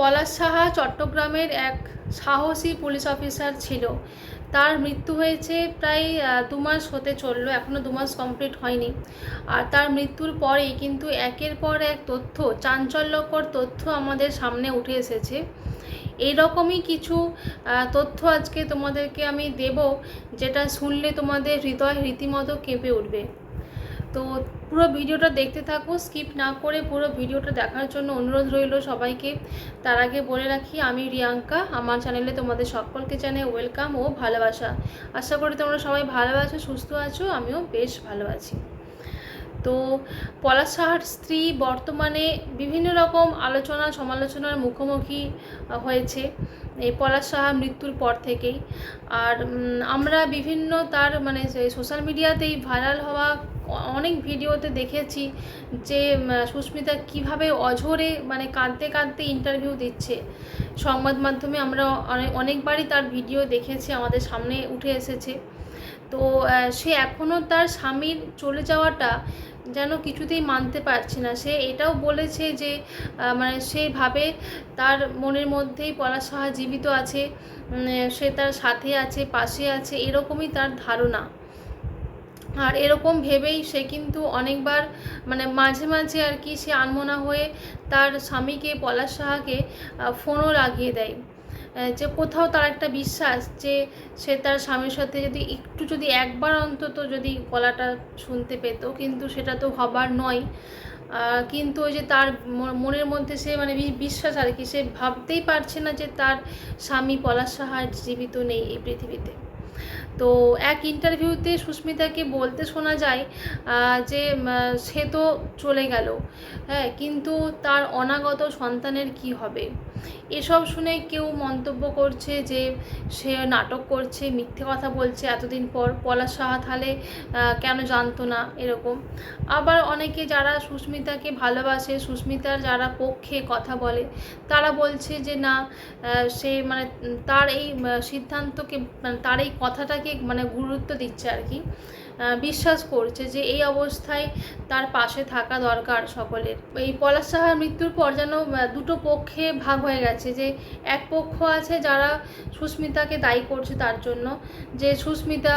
পলাশ সাহা চট্টগ্রামের এক সাহসী পুলিশ অফিসার ছিল। তার মৃত্যু হয়েছে প্রায় দু মাস হতে চলল এখনও দু মাস কমপ্লিট হয়নি। আর তার মৃত্যুর পরেই কিন্তু একের পর এক তথ্য, চাঞ্চল্যকর তথ্য আমাদের সামনে উঠে এসেছে। এই রকমই কিছু তথ্য আজকে তোমাদেরকে আমি দেব, যেটা শুনলে তোমাদের হৃদয় রীতিমতো কেঁপে উঠবে। তো পুরো ভিডিওটা দেখতে থাকো স্কিপ না করে পুরো ভিডিওটা দেখার জন্য অনুরোধ রইল সবাইকে। তার আগে বলে রাখি, আমি রিয়াঙ্কা, আমার চ্যানেলে তোমাদের সকলকে জানাই ওয়েলকাম ও ভালোবাসা। আশা করি তোমরা সবাই ভালো আছো, সুস্থ আছো, আমিও বেশ ভালো আছি। তো পলাশ সাহার স্ত্রী বর্তমানে বিভিন্ন রকম আলোচনা সমালোচনার মুখোমুখি হয়েছে। এই পলাশ সাহা মৃত্যুর পর থেকেই। আর আমরা বিভিন্ন তার মানে সোশ্যাল মিডিয়াতেই ভাইরাল হওয়া অনেক ভিডিওতে দেখেছি যে সুস্মিতা কীভাবে অঝরে মানে কাঁদতে কাঁদতে ইন্টারভিউ দিচ্ছে। সংবাদ মাধ্যমে আমরা অনেক অনেকবারই তার ভিডিও দেখেছি, আমাদের সামনে উঠে এসেছে। তো সে এখনও তার স্বামীর চলে যাওয়াটা যেন কিছুতেই মানতে পারছে না। সে এটাও বলেছে যে মানে সেভাবে তার মনের মধ্যেই পলাশ সাহা জীবিত আছে সে তার সাথে আছে, পাশে আছে, এরকমই তার ধারণা। আর এরকম ভেবেই সে কিন্তু অনেকবার মানে মাঝে মাঝে আর কি সে আনমনা হয়ে তার স্বামীকে, পলাশ সাহাকে ফোনও লাগিয়ে দেয়। যে কোথাও তার একটা বিশ্বাস যে সে তার স্বামীর সাথে যদি একটু যদি একবার অন্তত যদি গলাটা শুনতে পেত, কিন্তু সেটা তো হবার নয়। কিন্তু ওই যে তার মনের মধ্যে সে মানে বিশ্বাস আর কি, সে ভাবতেই পারছে না যে তার স্বামী পলাশ সাহার জীবিত নেই এই পৃথিবীতে। তো এক ইন্টারভিউতে সুস্মিতাকে বলতে শোনা যায় যে সে তো চলে গেল হ্যাঁ কিন্তু তার অনাগত সন্তানের কি হবে? এসব শুনে কেউ মন্তব্য করছে যে, সে নাটক করছে, মিথ্যে কথা বলছে, এতদিন পর পলাশ সাহা তাহলে কেন জানতো না, এরকম। আবার অনেকে যারা সুস্মিতাকে ভালোবাসে, সুস্মিতার যারা পক্ষে কথা বলে, তারা বলছে যে, না সে মানে তার এই সিদ্ধান্তকে মানে তার এই কথাটাকে মানে গুরুত্ব দিচ্ছে আর কি। বিশ্বাস করছে যে এই অবস্থায় তার পাশে থাকা দরকার সকলের। এই পলাশ সাহার মৃত্যুর পর যেন দুটো পক্ষে ভাগ হয়ে গেছে, যে এক পক্ষ আছে যারা সুস্মিতাকে দায়ী করছে তার জন্য, যে সুস্মিতা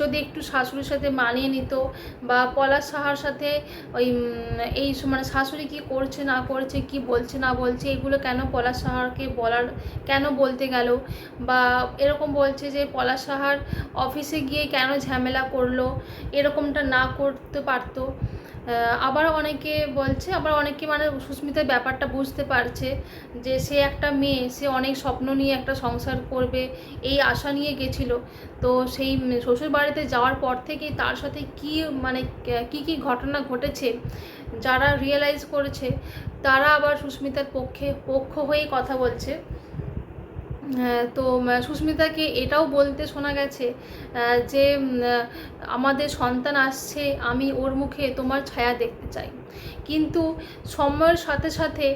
যদি একটু শাশুড়ির সাথে মানিয়ে নিত বা পলাশ সাহার সাথে ওই এই মানে শাশুড়ি কি করছে, না করছে, কি বলছে, না বলছে, এগুলো কেন পলাশ সাহারকে বলার, কেন বলতে গেল? বা এরকম বলছে যে পলাশ সাহার অফিসে গিয়ে কেন ঝামেলা করল, এরকমটা না করতে পারতো। আবার অনেকে বলছে, আবার অনেকে মানে সুস্মিতার ব্যাপারটা বুঝতে পারছে যে সে একটা মেয়ে, সে অনেক স্বপ্ন নিয়ে একটা সংসার করবে, এই আশা নিয়ে গেছিল। তো সেই শ্বশুর বাড়িতে যাওয়ার পর থেকেই তার সাথে কি মানে কি কি ঘটনা ঘটেছে, যারা রিয়েলাইজ করেছে, তারা আবার সুস্মিতার পক্ষে পক্ষ হয়ে কথা বলছে। তো সুস্মিতাকে এটাও বলতে শোনা গেছে যে আমাদের সন্তান আসছে, আমি ওর মুখে তোমার ছায়া দেখতে চাই। কিন্তু সময়ের সাথে সাথে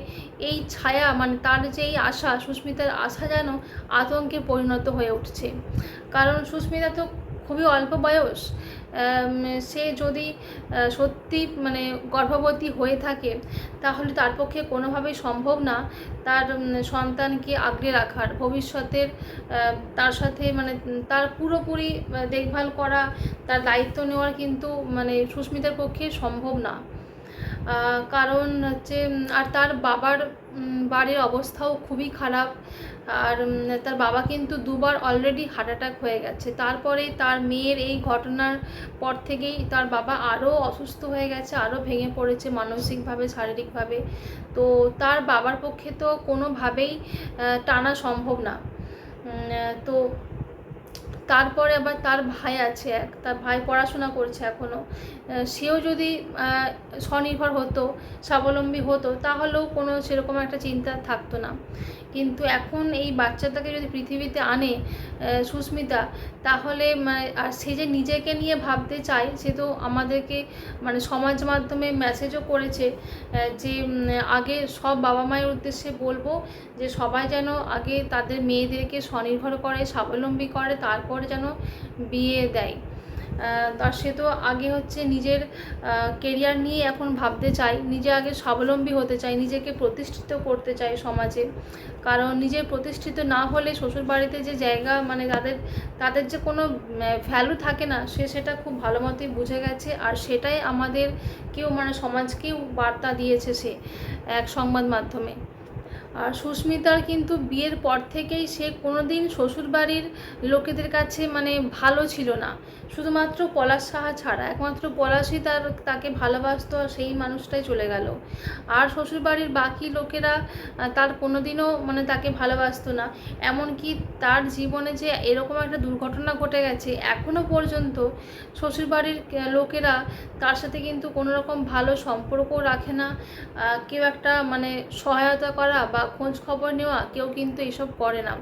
এই ছায়া মানে তার যে এই আশা, সুস্মিতার আশা যেন আতঙ্কে পরিণত হয়ে উঠছে। কারণ সুস্মিতা তো খুবই অল্প বয়স সে যদি সত্যি মানে গর্ভবতী হয়ে থাকে, তাহলে তার পক্ষে কোনোভাবেই সম্ভব না তার সন্তানকে আগলে রাখার। ভবিষ্যতের তার সাথে মানে তার পুরোপুরি দেখভাল করা, তার দায়িত্ব নেওয়ার কিন্তু মানে সুস্মিতার পক্ষে সম্ভব না। কারণ হচ্ছে আর তার বাবার বাড়ির অবস্থাও খুবই খারাপ। আর তার বাবা কিন্তু দুবার অলরেডি হার্ট অ্যাটাক হয়ে গেছে। তারপরে তার মেয়ের এই ঘটনার পর থেকেই তার বাবা আরও অসুস্থ হয়ে গেছে, আরও ভেঙে পড়েছে মানসিকভাবে, শারীরিকভাবে। তো তার বাবার পক্ষে তো কোনোভাবেই টানা সম্ভব না। তো তারপরে আবার তার ভাই আছে এক, তার ভাই পড়াশোনা করছে এখনও সেও যদি স্বনির্ভর হতো, স্বাবলম্বী হতো, তাহলেও কোনো সেরকম একটা চিন্তা থাকতো না। কিন্তু এখন এই বাচ্চাটাকে যদি পৃথিবীতে আনে সুস্মিতা, তাহলে মানে আর সে যে নিজেকে নিয়ে ভাবতে চায়, সে তো আমাদেরকে মানে সমাজ মাধ্যমে মেসেজও করেছে যে আগে সব বাবা মায়ের উদ্দেশ্যে বলব যে, সবাই যেন আগে তাদের মেয়েদেরকে স্বনির্ভর করে, স্বাবলম্বী করে, তারপরে যেন বিয়ে দেয়। আর সে তো আগে হচ্ছে নিজের কেরিয়ার নিয়ে এখন ভাবতে চায়, নিজে আগে স্বাবলম্বী হতে চায়, নিজেকে প্রতিষ্ঠিত করতে চায় সমাজে। কারণ নিজের প্রতিষ্ঠিত না হলে শ্বশুরবাড়িতে যে জায়গা মানে তাদের তাদের যে কোনো ভ্যালু থাকে না, সে সেটা খুব ভালো মতোই বুঝে গেছে। আর সেটাই আমাদের কেউ মানে সমাজকেও বার্তা দিয়েছে সে এক সংবাদ মাধ্যমে। সুস্মিতার কিন্তু বিয়ের পর থেকেই সে কোনোদিন শ্বশুরবাড়ির লোকেদের কাছে মানে ভালো ছিল না। শুধুমাত্র পলাশ সাহা ছাড়া, একমাত্র পলাশই তার, তাকে ভালোবাসতো আর সেই মানুষটাই চলে গেল। আর শ্বশুরবাড়ির বাকি লোকেরা তার কোনোদিনও মানে তাকে ভালোবাসতো না। এমনকি তার জীবনে যে এরকম একটা দুর্ঘটনা ঘটে গেছে এখনও পর্যন্ত শ্বশুরবাড়ির লোকেরা তার সাথে কিন্তু কোনো রকম ভালো সম্পর্কও রাখে না। কেউ একটা মানে সহায়তা করা বা খোঁজ খবর নেওয়া কেউ কিন্তু এসব করে না।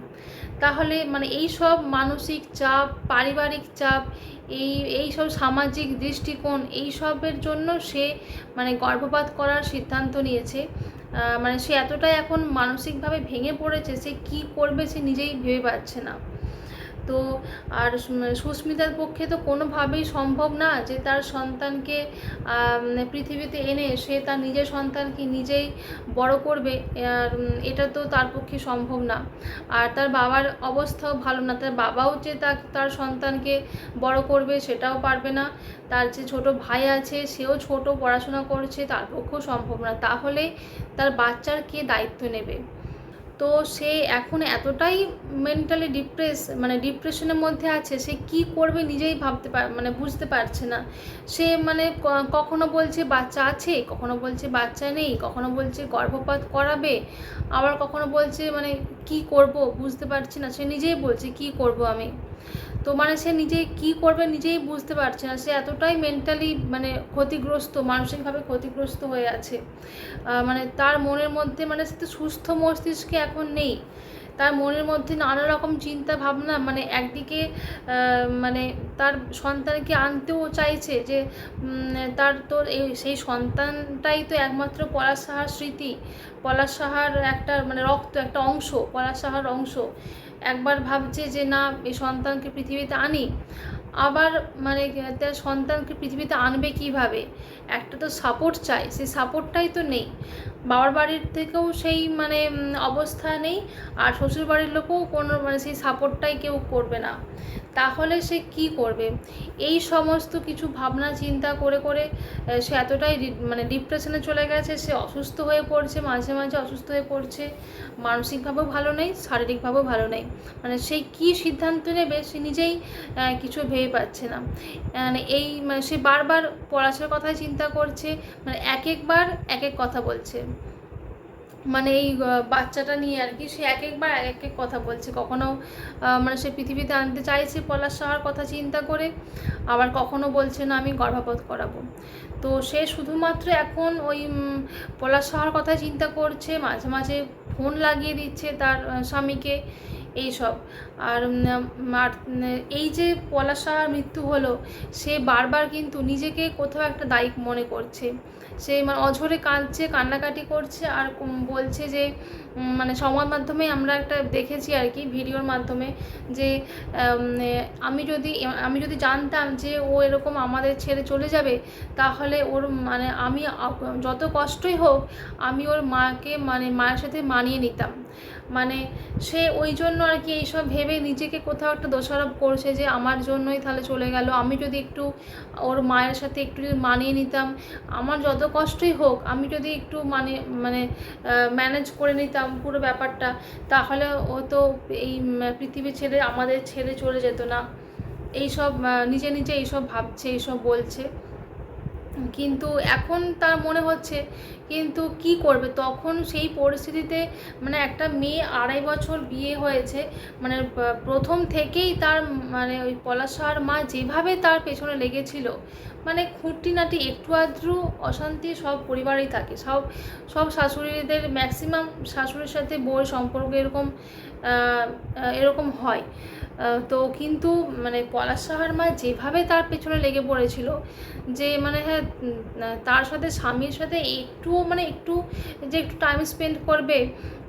তাহলে মানে এই সব মানসিক চাপ, পারিবারিক চাপ, এই এই সব সামাজিক দৃষ্টিকোণ, এই সবের জন্য সে মানে গর্ভপাত করার সিদ্ধান্ত নিয়েছে। মানে সে এতটাই এখন মানসিকভাবে ভেঙে পড়েছে, সে কি করবে সে নিজেই ভেবে পাচ্ছে না। তো আর সুস্মিতার পক্ষে তো কোনোভাবেই সম্ভব না যে তার সন্তানকে পৃথিবীতে এনে সে তার নিজের সন্তানকে নিজেই বড় করবে, আর এটা তো তার পক্ষে সম্ভব না। আর তার বাবার অবস্থাও ভালো না, তার বাবাও যে তার সন্তানকে বড় করবে সেটাও পারবে না। তার যে ছোট ভাই আছে সেও ছোট পড়াশোনা করছে, তার পক্ষেও সম্ভব না। তাহলে তার বাচ্চার কে দায়িত্ব নেবে? তো সে এখন এতটাই মেন্টালি ডিপ্রেস মানে ডিপ্রেশনের মধ্যে আছে, সে কি করবে নিজেই ভাবতে পার মানে বুঝতে পারছে না। সে মানে কখনো বলছে বাচ্চা আছে, কখনো বলছে বাচ্চা নেই, কখনো বলছে গর্ভপাত করাবে, আবার কখনো বলছে মানে কি করব বুঝতে পারছি না। সে নিজেই বলছে, কি করব আমি? তো মানে সে নিজে কি করবে নিজেই বুঝতে পারছে না। সে এতটাই মেন্টালি মানে ক্ষতিগ্রস্ত, মানসিকভাবে ক্ষতিগ্রস্ত হয়ে আছে। মানে তার মনের মধ্যে মানে সে সুস্থ মস্তিষ্কে এখন নেই। তার মনের মধ্যে নানা রকম চিন্তা ভাবনা মানে একদিকে মানে তার সন্তানকে আনতেও চাইছে যে তার তো এই, সেই সন্তানটাই তো একমাত্র পলাশ সাহার স্মৃতি। পলাশ সাহার একটা মানে রক্ত, একটা অংশ, পলাশ সাহার অংশ। একবার ভাবছে যে না এই সন্তানকে পৃথিবীতে আনি। আবার মানে তার সন্তানকে পৃথিবীতে আনবে কীভাবে? একটা তো সাপোর্ট চাই, সেই সাপোর্টটাই তো নেই। বাবার বাড়ির থেকেও সেই মানে অবস্থা নেই। আর শ্বশুর বাড়ির লোকেও কোনো মানে সেই সাপোর্টটাই কেউ করবে না। তাহলে সে কি করবে? এই সমস্ত কিছু ভাবনা, চিন্তা করে করে সে এতটাই মানে ডিপ্রেশনে চলে গেছে। সে অসুস্থ হয়ে পড়ছে, মাঝে মাঝে অসুস্থ হয়ে পড়ছে। মানসিকভাবেও ভালো নেই, শারীরিকভাবেও ভালো নেই। মানে সেই কী সিদ্ধান্ত নেবে, সে নিজেই কিছু ভেবে পাচ্ছে না। মানে এই মানে সে বারবার পড়াশোনার কথাই চিন্তা করছে মানে এক একবার এক এক কথা বলছে। মানে এই বাচ্চাটা নিয়ে আর কি, সে এক একবার এক এক এক কথা বলছে। কখনো মানে সে পৃথিবীতে আনতে চাইছে পলাশ সাহার কথা চিন্তা করে, আবার কখনো বলছে না, আমি গর্ভপাত করাবো। তো সে শুধুমাত্র এখন ওই পলাশ সাহার কথা চিন্তা করছে, মাঝে মাঝে ফোন লাগিয়ে দিচ্ছে তার স্বামীকে। এইসব। আর আর এই যে পলাশ সাহার মৃত্যু হলো, সে বারবার কিন্তু নিজেকে কোথাও একটা দায়ী মনে করছে। সে মানে অঝরে কাঁদছে, কান্নাকাটি করছে, আর বলছে যে মানে সংবাদ মাধ্যমে আমরা একটা দেখেছি আর কি, ভিডিওর মাধ্যমে যে আমি যদি আমি যদি জানতাম যে ও এরকম আমাদের ছেড়ে চলে যাবে, তাহলে ওর মানে আমি যত কষ্টই হোক, আমি ওর মাকে মানে মায়ের সাথে মানিয়ে নিতাম। মানে সে ওই জন্য আর কি এইসব ভেবে নিজেকে কোথাও একটা দোষারোপ করছে যে আমার জন্যই তাহলে চলে গেল। আমি যদি একটু ওর মায়ের সাথে একটু যদি মানিয়ে নিতাম, আমার যত কষ্টই হোক, আমি যদি একটু মানে মানে ম্যানেজ করে নিতাম পুরো ব্যাপারটা, তাহলে ও তো এই পৃথিবী ছেড়ে আমাদের ছেড়ে চলে যেত না। এইসব নিজে নিজে এইসব ভাবছে, এইসব বলছে। কিন্তু এখন তার মনে হচ্ছে, কিন্তু কি করবে? তখন সেই পরিস্থিতিতে মানে একটা মেয়ে আড়াই বছর বিয়ে হয়েছে মানে প্রথম থেকেই তার মানে ওই পলাশার মা যেভাবে তার পেছনে লেগেছিল মানে খুঁটিনাটি একটু আধটু অশান্তি সব পরিবারেই থাকে। সব সব শাশুড়িদের ম্যাক্সিমাম শাশুড়ির সাথে বউয়ের সম্পর্ক এরকম এরকম হয়। তো কিন্তু মানে পলাশ সাহার মা যেভাবে তার পেছনে লেগে পড়েছিল, যে মানে হ্যাঁ তার সাথে স্বামীর সাথে একটু মানে একটু যে একটু টাইম স্পেন্ড করবে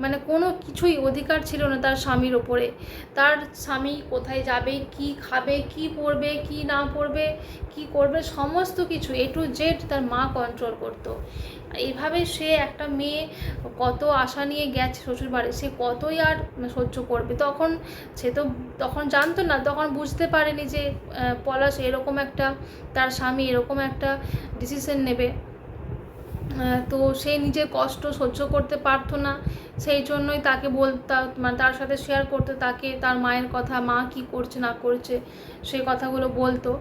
মানে কোনো কিছুই অধিকার ছিল না তার স্বামীর ওপরে। তার স্বামী কোথায় যাবে, কি খাবে, কি পরবে, কি না পরবে, কি করবে, সমস্ত কিছু এ টু জেড তার মা কন্ট্রোল করতো। এইভাবে সে একটা মেয়ে কত আশা নিয়ে গেছে শ্বশুরবাড়ি, সে কতই আর সহ্য করবে? তখন সে তো তখন জানতো না, তখন বুঝতে পারেনি যে পলাশ এরকম একটা, তার স্বামী এরকম একটা ডিসিশন নেবে। তো সে নিজের কষ্ট সহ্য করতে পারতো না। সেই জন্যই তাকে বলতা মানে তার সাথে শেয়ার করতে তাকে, তার মায়ের কথা, মা কি করছে, না করছে সেই কথাগুলো বলতো।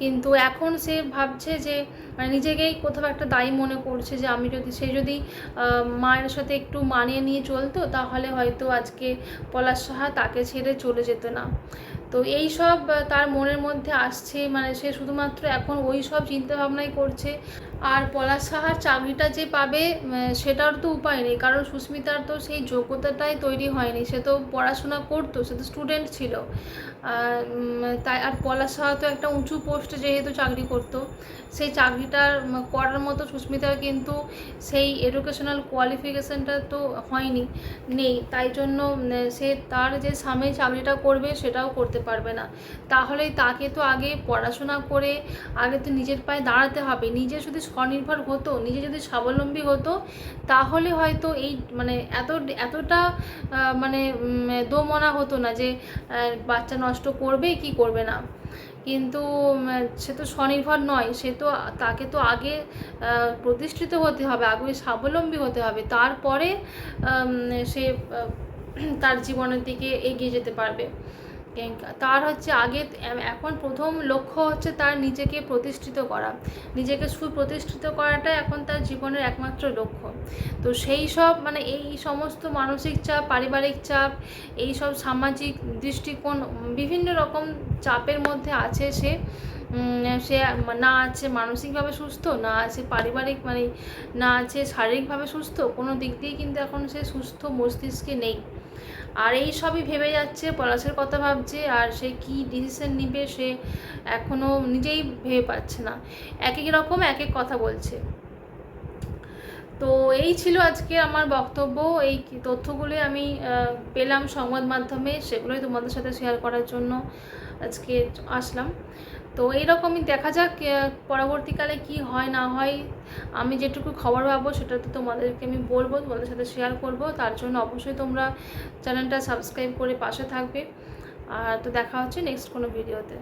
কিন্তু এখন সে ভাবছে যে মানে নিজেকেই কোথাও একটা দায়ী মনে করছে যে, আমি যদি, সে যদি মায়ের সাথে একটু মানিয়ে নিয়ে চলতো, তাহলে হয়তো আজকে পলাশ সাহা তাকে ছেড়ে চলে যেত না। তো এই সব তার মনের মধ্যে আসছে মানে সে শুধুমাত্র এখন ওই সব চিন্তাভাবনাই করছে। আর পলাশ সাহার চাকরিটা যে পাবে সেটার তো উপায় নেই, কারণ সুস্মিতার তো সেই যোগ্যতাটাই তৈরি হয়নি। সে তো পড়াশোনা করতো, সে তো স্টুডেন্ট ছিল। তাই, আর পলাশ সাহা তো একটা উঁচু পোস্টে যেহেতু চাকরি করতো, সেই চাকরিটার করার মতো সুস্মিতার কিন্তু সেই এডুকেশনাল কোয়ালিফিকেশনটা তো হয়নি, নেই। তাই জন্য সে তার যে স্বামী চাকরিটা করবে সেটাও করতে পারবে না। তাহলে তাকে তো আগে পড়াশোনা করে, আগে তো নিজের পায়ে দাঁড়াতে হবে। নিজে যদি স্বনির্ভর হতো, নিজে যদি স্বাবলম্বী হতো, তাহলে হয়তো এই মানে এত, এতটা মানে দোমনা হতো না যে বাচ্চা করবে, কি করবে না। কিন্তু সে তো স্বনির্ভর নয়, সে তো, তাকে তো আগে প্রতিষ্ঠিত হতে হবে, আগে স্বাবলম্বী হতে হবে। তারপরে সে তার জীবনের দিকে এগিয়ে যেতে পারবে। তার হচ্ছে আগে এখন প্রথম লক্ষ্য হচ্ছে তার নিজেকে প্রতিষ্ঠিত করা। নিজেকে সুপ্রতিষ্ঠিত করাটা এখন তার জীবনের একমাত্র লক্ষ্য। তো সেই সব মানে এই সমস্ত মানসিক চাপ, পারিবারিক চাপ, এই সব সামাজিক দৃষ্টিকোণ, বিভিন্ন রকম চাপের মধ্যে আছে সে। সে না আছে মানসিকভাবে সুস্থ, না আছে পারিবারিক মানে না আছে শারীরিকভাবে সুস্থ, কোনো দিক দিয়ে কিন্তু এখন সে সুস্থ মস্তিষ্কে নেই। আর এই সবই ভেবে যাচ্ছে, পলাশের কথা ভাবছে, আর সে কি ডিসিশন নিবে সে এখনও নিজেই ভেবে পাচ্ছে না। এক এক রকম এক এক কথা বলছে। তো এই ছিল আজকে আমার বক্তব্য। এই তথ্যগুলি আমি পেলাম সংবাদ মাধ্যমে, সেগুলোই তোমাদের সাথে শেয়ার করার জন্য আজকে আসলাম। তো এইরকমই দেখা যাক পরবর্তীকালে কি হয়, না হয়। আমি যেটুকু খবর পাবো সেটা তো তোমাদেরকে আমি বলব, তোমাদের সাথে শেয়ার করব। তার জন্য অবশ্যই তোমরা চ্যানেলটা সাবস্ক্রাইব করে পাশে থাকবে। আর তো দেখা হচ্ছে নেক্সট কোনো ভিডিওতে